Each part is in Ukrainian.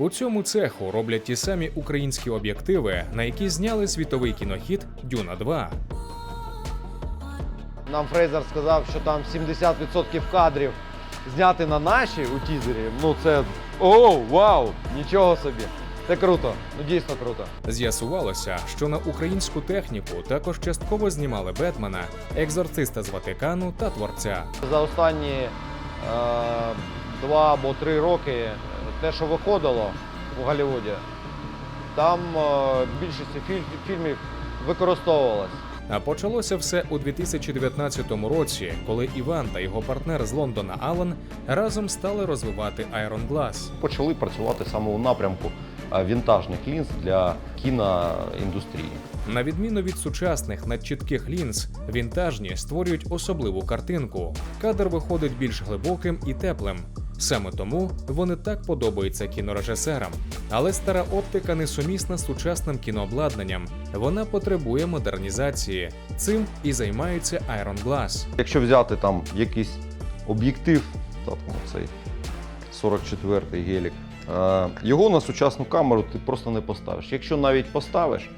У цьому цеху роблять ті самі українські об'єктиви, на які зняли світовий кінохіт Дюна 2. Нам Фрейзер сказав, що там 70% кадрів зняти на наші у тізері. Ну це оу, вау! Нічого собі. Це круто, ну дійсно круто. З'ясувалося, що на українську техніку також частково знімали Бетмена, екзорциста з Ватикану та творця. За останні е, два або три роки те, що виходило у Голлівуді, там е, більшість фільмів використовувалось. А почалося все у 2019 році, коли Іван та його партнер з Лондона Алан разом стали розвивати Iron Glass. почали працювати саме у напрямку е, вінтажних лінз для кіноіндустрії. На відміну від сучасних надчітких лінз, вінтажні створюють особливу картинку. Кадр виходить більш глибоким і теплим. Саме тому вони так подобаються кінорежисерам. Але стара оптика несумісна з сучасним кінообладнанням. Вона потребує модернізації. Цим і займаються Iron Glass. Якщо взяти там якийсь об'єктив, та, там, цей 44-й гелік, е, його на сучасну камеру ти просто не поставиш. Якщо навіть поставиш,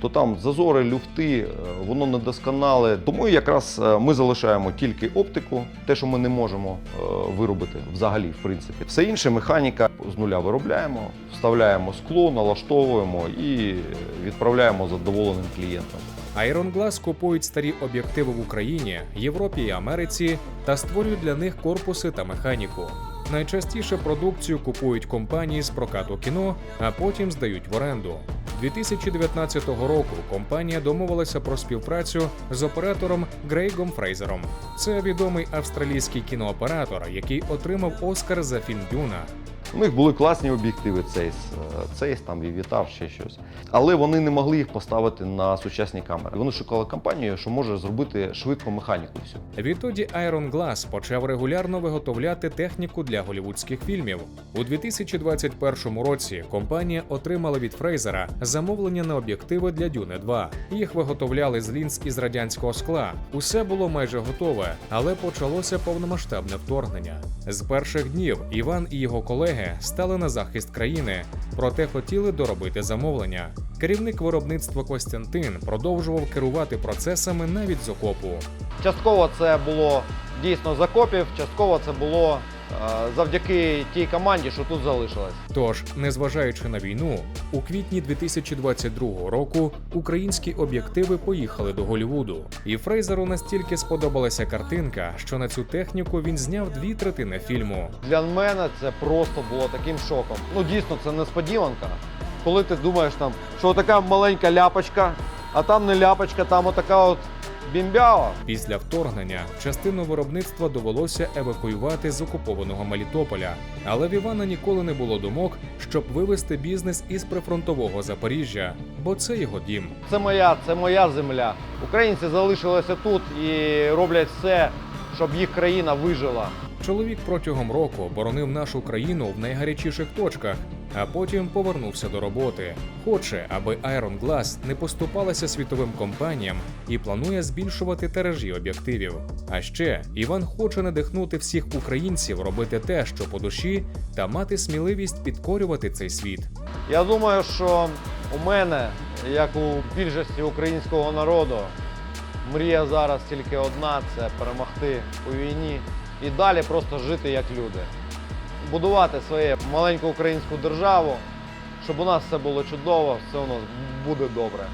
то там зазори, люфти, е, воно недосконале. Тому якраз е, ми залишаємо тільки оптику, те, що ми не можемо е, виробити взагалі, в принципі. Все інше механіка з нуля виробляємо, вставляємо скло, налаштовуємо і відправляємо задоволеним клієнтам. Iron Glass купують старі об'єктиви в Україні, Європі і Америці та створюють для них корпуси та механіку. Найчастіше продукцію купують компанії з прокату кіно, а потім здають в оренду. 2019 року компанія домовилася про співпрацю з оператором Грейгом Фрейзером. Це відомий австралійський кінооператор, який отримав Оскар за фільм Дюна. У них були класні об'єктиви, цейс, е, цейс, там Вівітар, ще щось. Але вони не могли їх поставити на сучасні камери. Вони шукали компанію, що може зробити швидко механіку всю. Відтоді Iron Glass почав регулярно виготовляти техніку для голівудських фільмів. У 2021 році компанія отримала від Фрейзера замовлення на об'єктиви для Дюни 2. Їх виготовляли з лінз із радянського скла. Усе було майже готове, але почалося повномасштабне вторгнення. З перших днів Іван і його колеги стали на захист країни, проте хотіли доробити замовлення. Керівник виробництва Костянтин продовжував керувати процесами навіть з окопу. Частково це було дійсно з окопів, частково це було завдяки тій команді, що тут залишилась. Тож, незважаючи на війну, у квітні 2022 року українські об'єктиви поїхали до Голлівуду. І Фрейзеру настільки сподобалася картинка, що на цю техніку він зняв дві третини фільму. Для мене це просто було таким шоком. Ну дійсно, це несподіванка. Коли ти думаєш там, що така маленька ляпочка, а там не ляпочка, там отака от бімбява. Після вторгнення частину виробництва довелося евакуювати з окупованого Мелітополя. Але в Івана ніколи не було думок, щоб вивести бізнес із прифронтового Запоріжжя, бо це його дім. Це моя, це моя земля. Українці залишилися тут і роблять все, щоб їх країна вижила. Чоловік протягом року боронив нашу країну в найгарячіших точках, а потім повернувся до роботи. Хоче, аби Iron Glass не поступалася світовим компаніям і планує збільшувати тиражі об'єктивів. А ще Іван хоче надихнути всіх українців робити те, що по душі, та мати сміливість підкорювати цей світ. Я думаю, що у мене, як у більшості українського народу, мрія зараз тільки одна це перемогти у війні і далі просто жити як люди. Будувати свою маленьку українську державу, щоб у нас все було чудово, все у нас буде добре.